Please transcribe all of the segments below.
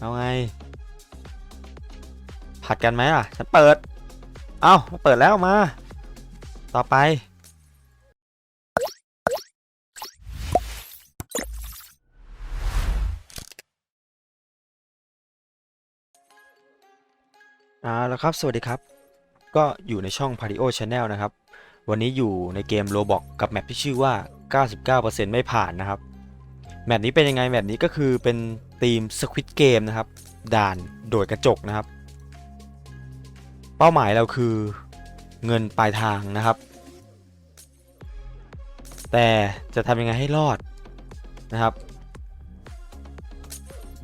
เอาไง ผัดกันไหมล่ะ ฉันเปิด เอาเปิดแล้วมา ต่อไป อ่าแล้วครับ สวัสดีครับ ก็อยู่ในช่อง Pario Channel นะครับ วันนี้อยู่ในเกม Roblox กับแมปที่ชื่อว่า 99%ไม่ผ่านนะครับ แมปนี้เป็นยังไง แมปนี้ก็คือเป็น ธีม Squid Game นะครับ ด่านโดดกระจกนะครับ เป้าหมายเราคือเงินปลายทางนะครับ แต่จะทำยังไงให้รอดนะครับ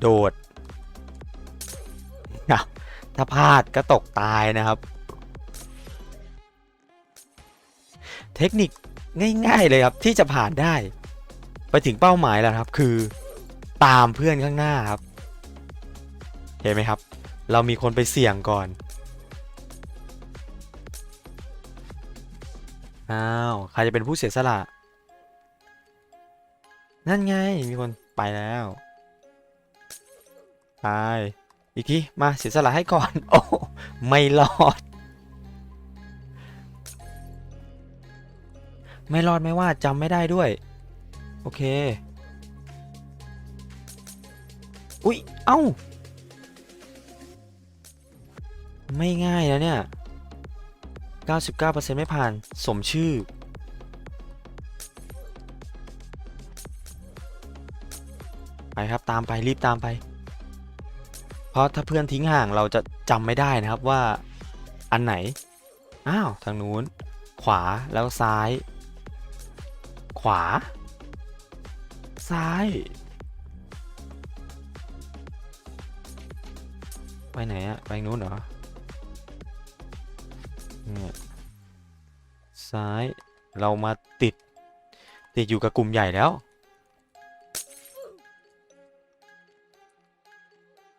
โดดอะถ้าพลาดก็ตกตายนะครับ เทคนิคง่ายๆเลยครับที่จะผ่านได้ ไปถึงเป้าหมายแล้วครับคือ ตามเพื่อนข้างหน้าครับ เห็นไหมครับ เรามีคนไปเสี่ยงก่อน อ้าว ใครจะเป็นผู้เสียสละ นั่นไง มีคนไปแล้ว ไป อีกที มาเสียสละให้ก่อน โอ้ ไม่รอด ไม่รอดไม่ว่าจำไม่ได้ด้วย โอเค อุ๊ยเอ้า ไม่ง่ายนะเนี่ย 99%ไม่ผ่าน สมชื่อ ไปครับ ตามไป รีบตามไป เพราะถ้าเพื่อนทิ้งห่างเราจะจำไม่ได้นะครับว่าอันไหน อ้าว ทางนู้น ขวาแล้วซ้าย ขวา ซ้าย ไปไหนอะไปนู้นเหรอเนี่ยซ้ายเรามาติด ติดอยู่กับกลุ่มใหญ่แล้ว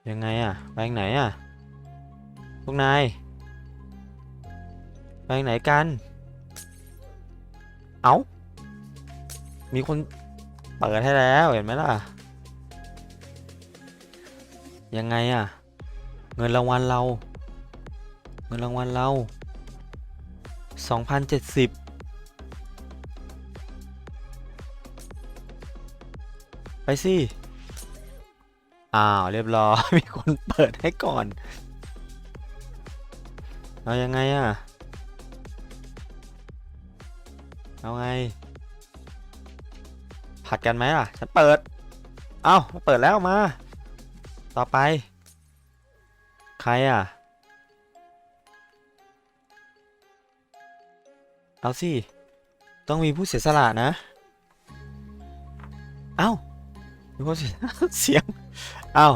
ยังไงอะไปไหนอะพวกนายไปไหนกัน เอา้า มีคนเปิดให้แล้วเห็นไหมล่ะ ยังไงอะ เงินรางวัลเรา เงินรางวัลเรา 2,070ไปสิ อ้าว เรียบร้อย มีคนเปิดให้ก่อน เอายังไงอะเอาไง ผัดกันไหมล่ะ ฉันเปิด เอาเปิดแล้วมา ต่อไป รอะ เอาสิ ต้องมีผู้เสียสละนะ เอ้ามีคนเสียเสียง เอ้า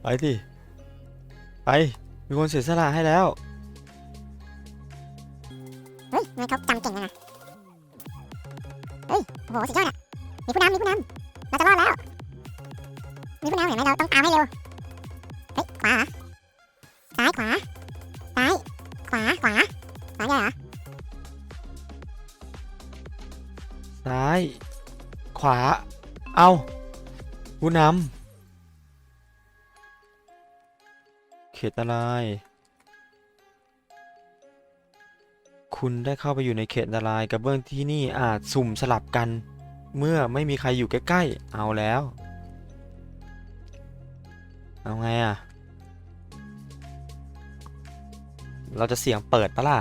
ไปดิไป มีคนเสียสละให้แล้ว เฮ้ยทำไมเขาจำเก่งจังอะเฮ้ย โอ้โห สุดยอดอะมีผู้นำมีผู้นำเราจะรอดแล้ว มีผู้นำเห็นไหมเราต้องตามให้เร็ว เฮ้ยขวา ขวา ซ้าย ขวา ขวาขวาใช่เหรอ ซ้าย ขวา เอาผู้นำเขตอะไร คุณได้เข้าไปอยู่ในเขตอันตรายกระเบื้องที่นี่อาจสุ่มสลับกัน เมื่อไม่มีใครอยู่ใกล้ ๆ เอาแล้ว เอาไงอะ เราจะเสียงเปิดปะล่ะ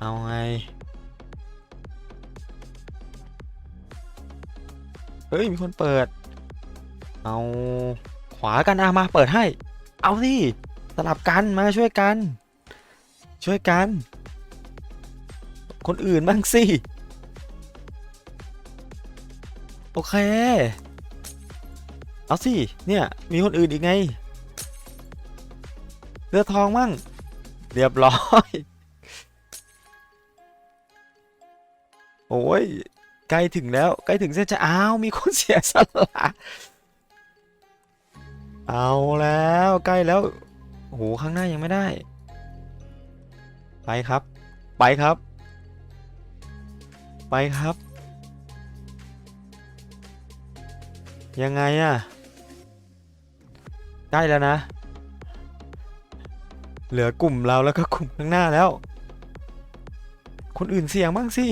เอาไง เฮ้ย มีคนเปิด เอาขวากันอะมาเปิดให้ เอาสิสลับกันมาช่วยกัน ช่วยกัน คนอื่นบ้างสิ โอเค เอาสิ เนี่ย มีคนอื่นอีกไง เรือทองมั่ง เรียบร้อย โอ้ยใกล้ถึงแล้วใกล้ถึงเส้นจะอ้าว มีคนเสียสละเอาแล้วใกล้แล้วโอ้โหข้างหน้ายังไม่ได้ ไปครับ ไปครับ ไปครับ ยังไงอะใกล้แล้วนะ เหลือกลุ่มเราแล้วก็กลุ่มข้างหน้าแล้ว คนอื่นเสี่ยงบ้างสิ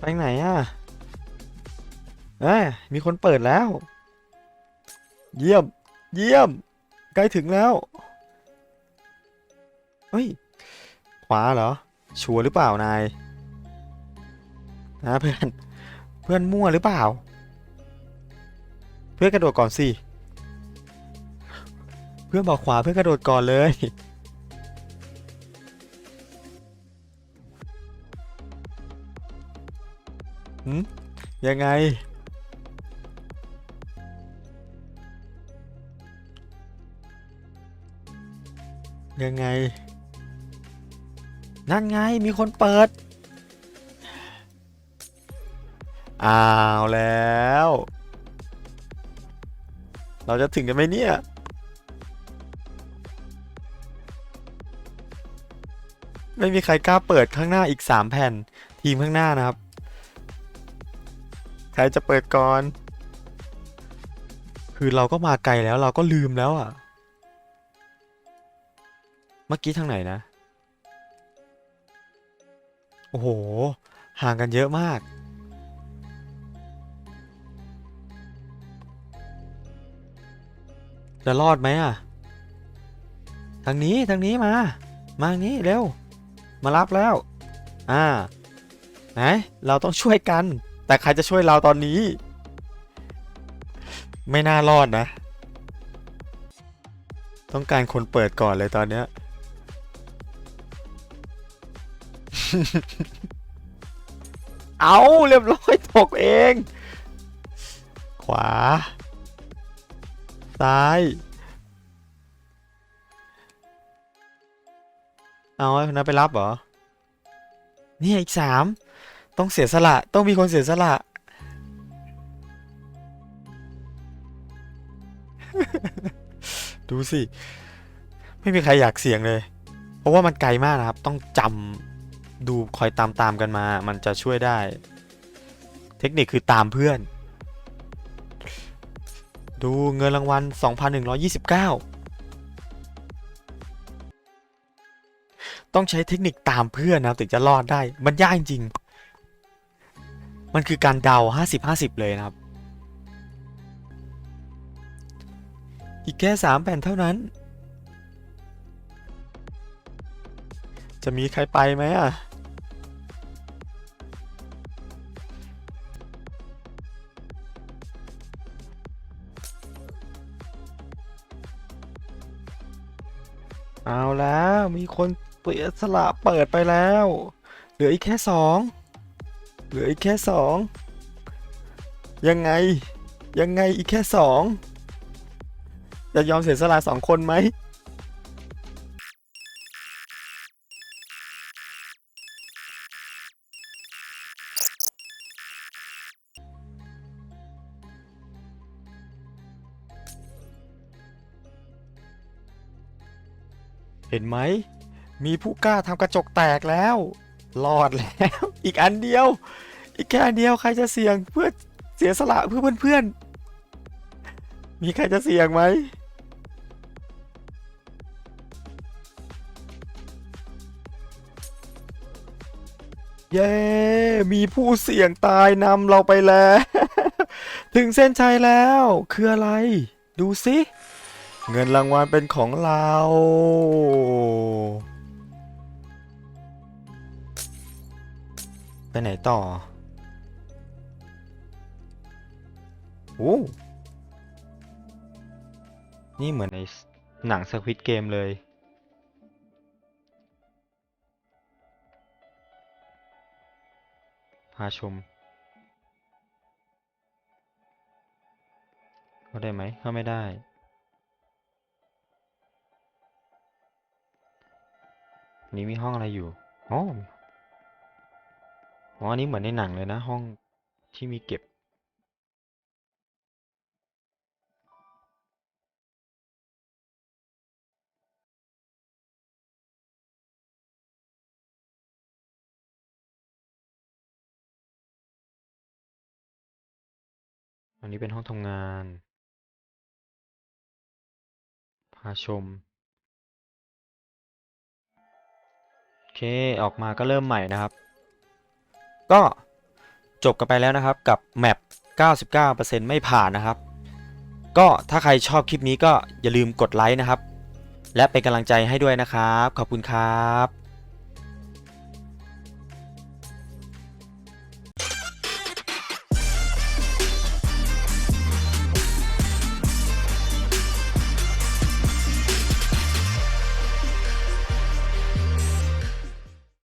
ไปไหนอะเอ้ยมีคนเปิดแล้ว เยี่ยม เยี่ยม ใกล้ถึงแล้ว เฮ้ย ขวาเหรอ ชัวร์หรือเปล่านาย นะเพื่อน พื่อนมั่วหรือเปล่า เพื่อนกระโดดก่อนสิ เพื่อนบอกขวาเพื่อนกระโดดก่อนเลยหืมยังไง ยังไง นั่นไงมีคนเปิด อ้าวแล้ว เราจะถึงกันไหมเนี่ย ไม่มีใครกล้าเปิดข้างหน้าอีก 3 แผ่นทีมข้างหน้านะครับ ใครจะเปิดก่อน คือเราก็มาไกลแล้วเราก็ลืมแล้วอะ เมื่อกี้ทางไหนนะ โอ้โห ห่างกันเยอะมาก จะรอดไหมอะ ทางนี้ทางนี้มา มาทางนี้เร็ว มารับแล้ว อ่า ไหน เราต้องช่วยกัน แต่ใครจะช่วยเราตอนนี้ ไม่น่ารอดนะ ต้องการคนเปิดก่อนเลยตอนเนี้ยเอาเรียบร้อยตกเอง ขวา ซ้าย เอาไอ้คนนั้นไปรับเหรอ เนี่ยอีกสาม ต้องเสียสละ ต้องมีคนเสียสละ ดูสิ ไม่มีใครอยากเสี่ยงเลย เพราะว่ามันไกลมากนะครับ ต้องจำดูคอยตามตามกันมา มันจะช่วยได้ เทคนิคคือตามเพื่อน ดูเงินรางวัล 2,129 ต้องใช้เทคนิคตามเพื่อนนะครับถึงจะรอดได้ มันยากจริง มันคือการเดา 50-50 เลยนะครับ อีกแค่ 3 แผ่นเท่านั้น จะมีใครไปไหมอะ เอาแล้วมีคนเสียสละเปิดไปแล้ว เหลืออีกแค่สองเหลืออีกแค่สองยังไงยังไงอีกแค่สองจะยอมเสียสละสองคนไหม เห็นไหม มีผู้กล้าทำกระจกแตกแล้ว รอดแล้ว อีกอันเดียว อีกแค่อันเดียวใครจะเสี่ยงเพื่อเสียสละเพื่อเพื่อนๆ มีใครจะเสี่ยงไหมเย้ มีผู้เสี่ยงตายนำเราไปแล้ว ถึงเส้นชัยแล้ว คืออะไร ดูสิ เงินรางวัลเป็นของเรา ไปไหนต่อโอ้นี่เหมือนในหนังสควิตเกมเลย พาชมเข้าได้ไหมเข้าไม่ได้ นี่มีห้องอะไรอยู่อ๋ออ๋ออันนี้เหมือนในหนังเลยนะ ห้องที่มีเก็บ อันนี้เป็นห้องทำงาน พาชม เคออกมาก็เริ่มใหม่นะครับ ก็จบกันไปแล้วนะครับกับแมป99%ไม่ผ่านนะครับ ก็ถ้าใครชอบคลิปนี้ก็อย่าลืมกดไลค์นะครับ และเป็นกำลังใจให้ด้วยนะครับ ขอบคุณครับ